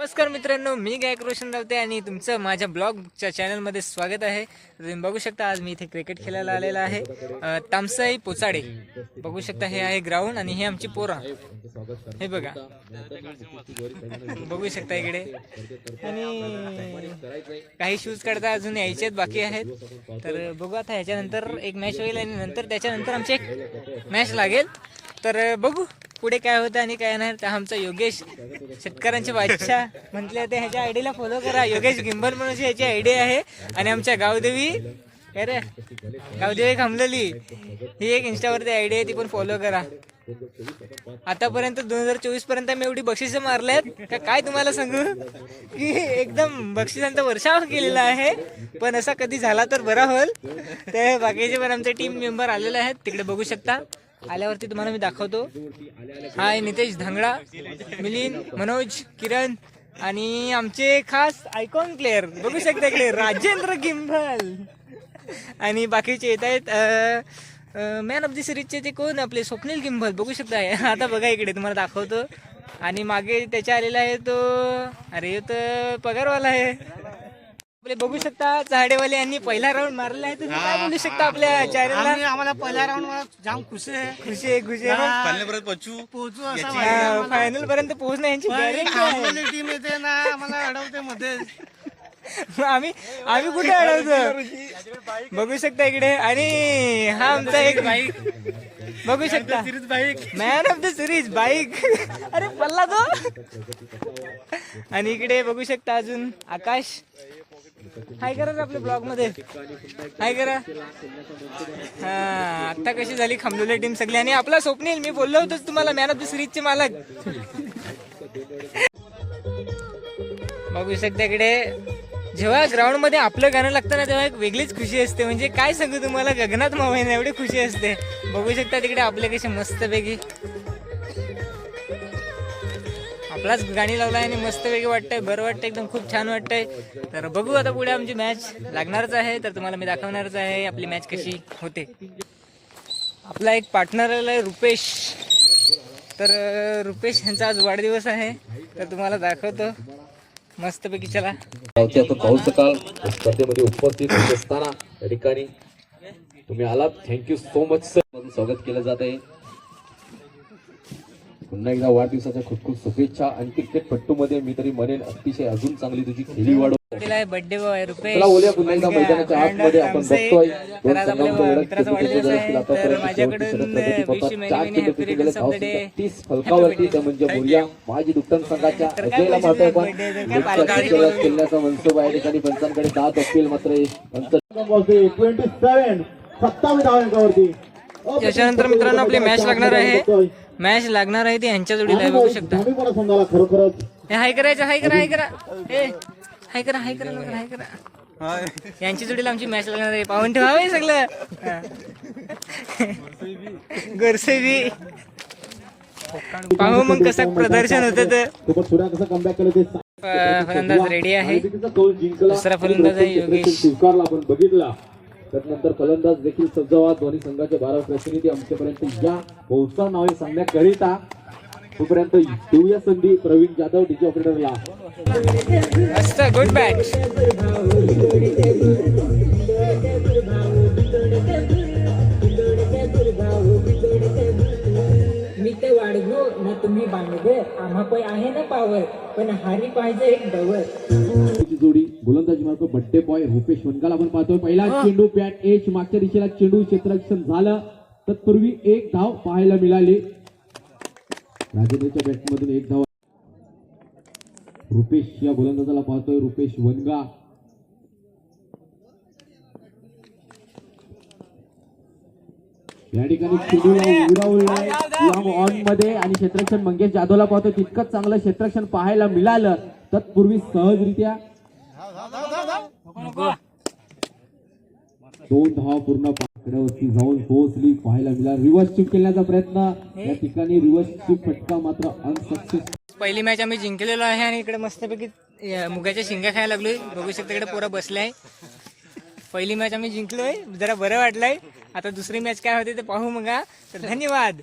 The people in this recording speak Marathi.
नमस्कार मित्रांनो मी गायक रोशन रावते आणि तुमचं माझ्या ब्लॉगच्या चॅनलमध्ये स्वागत आहे. तुम्ही बघू शकता आज मी इथे क्रिकेट खेळायला आलेला आहे. तामसाई पोचाडे. बघू शकता हे आहे ग्राउंड आणि हे आमची पोरा. हे बघा. बघू शकता इकडे. आणि काही शूज काढता अजून यायचे आहेत बाकी आहेत. तर बघू आता ह्याच्यानंतर एक मॅच होईल आणि नंतर त्याच्यानंतर आमची एक मॅच लागेल. तर बघू. पुढे काय होतं आणि काय नाही तर आमचा योगेश शेतकऱ्यांचे बादशाह म्हटले ते ह्याच्या आयडीला फॉलो करा. योगेश गिंबल म्हणून ह्याची आयडी आहे आणि आमच्या गावदेवी अरे गावदेवी खांबलेली ही एक इंस्टावरती आयडी आहे ती पण फॉलो करा. आतापर्यंत दोन हजार चोवीसपर्यंत मी एवढी बक्षिस मारल्यात का काय तुम्हाला सांगू? की एकदम बक्षिसांचा वर्षाव केलेला आहे. पण असा कधी झाला तर बरा होईल. ते बाकीचे पण आमचे टीम मेंबर आलेले आहेत तिकडे बघू शकता. आल्यावरती तुम्हाला मी दाखवतो. हाय नितेश धांगडा मिलिंद मनोज किरण आणि आमचे खास आयकॉन प्लेअर बघू शकता इकडे राजेंद्र गिंभल. आणि बाकीचे येत आहेत मॅन ऑफ द सिरीजचे ते कोण? आपले स्वप्नील गिंभल. बघू शकता आता बघा इकडे तुम्हाला दाखवतो. आणि मागे त्याच्या आलेला आहे तो अरे तो तर पगारवाला आहे. आपले बघू शकता झाडेवाले यांनी पहिला राऊंड मारलेला आहे. तुम्ही काय बोलू शकता आपल्या चॅनलला आम्ही आम्हाला पहिल्या राऊंडमध्ये जाम खुशी आहे. खुशी आहे खुशी आहे. फायनलपर्यंत पोहोचू. पोहोचू असं फायनल पर्यंत पोहोचणं यांची गॅरंटी आहे. टीम येते ना आम्हाला अडवते मध्ये आम्ही आम्ही कुठे अडवतो? बघू शकता इकडे. आणि हा आमचा एक बाईक बघू शकता. Man of the series bike अरे पल्ला तो. आणि इकडे बघू शकता अजून आकाश. हाय करा आपल्या ब्लॉगमध्ये हाय करा. हा आता कशी झाली खांबलेली टीम सगळी. आणि आपला स्वप्नील मी बोललो होतो तुम्हाला मॅन ऑफ द सिरीजचे मालक. बघू शकता इकडे जेव्हा ग्राउंडमध्ये आपलं गाणं लागतं ना तेव्हा एक वेगळीच खुशी असते. म्हणजे काय सांगू तुम्हाला गगनात मावायला एवढी खुशी असते. बघू शकता तिकडे आपले कसे मस्तपैकी. आपलाच गाणी लावलाय आणि मस्तपैकी वाटतंय बरं वाटतंय एकदम खूप छान वाटतंय. तर बघू आता पुढे आमची मॅच लागणारच आहे तर तुम्हाला मी दाखवणारच आहे आपली मॅच कशी होते. आपला एक पार्टनर आहे रुपेश. तर रुपेश यांचा आज वाढदिवस आहे तर तुम्हाला दाखवतो. मस्तपैकी चला. गावचे पाऊस सकाळ स्पर्धेमध्ये उपस्थित असताना या ठिकाणी तुम्ही आलात. थँक्यू सो मच सर स्वागत केलं जात आहे. पुन्हा एकदा वाढदिवसाच्या खूप खूप शुभेच्छा. आणि क्रिकेट पट्टूमध्ये मी तरी म्हणेन अतिशय अजून चांगली तुझी खेळी वाढव. आहे बर्थडे बॉय रुपेश. चला बोलूया पुन्हा एकदा मैदानाच्या आतमध्ये आपण बघतोय. दोन आहे. तीस फलकावरती त्या म्हणजे माझी संघाच्या अजयला पाहतोय पण मनसुबा ठिकाणी पंचांकडे दात असतील मात्र ट्वेंटी सेवन सत्तावीस धावांकावरती. याच्यानंतर मित्रांनो आपली मॅच लागणार आहे. मॅच लागणार आहे ती यांच्या जोडीला आहे बघू शकता. खरोखरच. हे हाय करायचं हाय करा हाय करा. ए हाय करा हाय करा लवकर हाय करा. यांची जोडीला आमची मॅच लागणार आहे. पाहून ठेवा हे सगळं. गोरसेबी पाहू मग कसं प्रदर्शन होतं तर सोबत सुद्धा कसं कमबॅक केलं ते फ- फलंदाज रेडी आहे. तिचा कौल जिंकला. दुसरा फलंदाज आहे योगेश. आपण बघितला. त्यानंतर फलंदाज देखील सज्ज व्हा दोन्ही संघाचे बारा प्रतिनिधी आमच्यापर्यंत या. बहुसा नावे सांगण्याकरिता तोपर्यंत देऊया संधी. प्रवीण जाधव डीजे ऑपरेटरला गुड बॅच मी ते वाढगो ना तुम्ही बांधगे आम्हा पै आहे ना पावर पण हारी पाहिजे एक डवर जोडी. गोलंदाजी मार्ग बड्डे बॉय रुपेश वनगाल आपण पाहतोय. पहिला चेंडू बॅट एच मागच्या दिशेला चेंडू क्षेत्ररक्षण झालं. तत्पूर्वी एक धाव पाहायला मिळाली. राजेंद्रच्या बॅट मधून एक धाव. रुपेश या गोलंदाजाला पाहतोय रुपेश वनगा. या ठिकाणी लांब ऑनमध्ये आणि क्षेत्ररक्षण मंगेश जाधवला पाहतोय. तितकंच चांगलं क्षेत्ररक्षण पाहायला मिळालं. तत्पूर्वी सहजरित्या दोन धावा पूर्ण पाकड्यावरती जाऊन पोहोचली. पाहायला मिळाला रिव्हर्स शिफ्ट केल्याचा प्रयत्न. या ठिकाणी रिव्हर्स शिफ्ट फटका मात्र अनसक्सेस पहिली मॅच आम्ही जिंकलेलो आहे आणि इकडे मस्तपैकी मुगाच्या शिंगा खायला लागलोय. बघू शकता इकडे पोरं बसले आहे. पहिली मॅच आम्ही जिंकलोय. जरा बरं वाटलंय. आता दुसरी मॅच काय होते ते पाहू मग. तर धन्यवाद.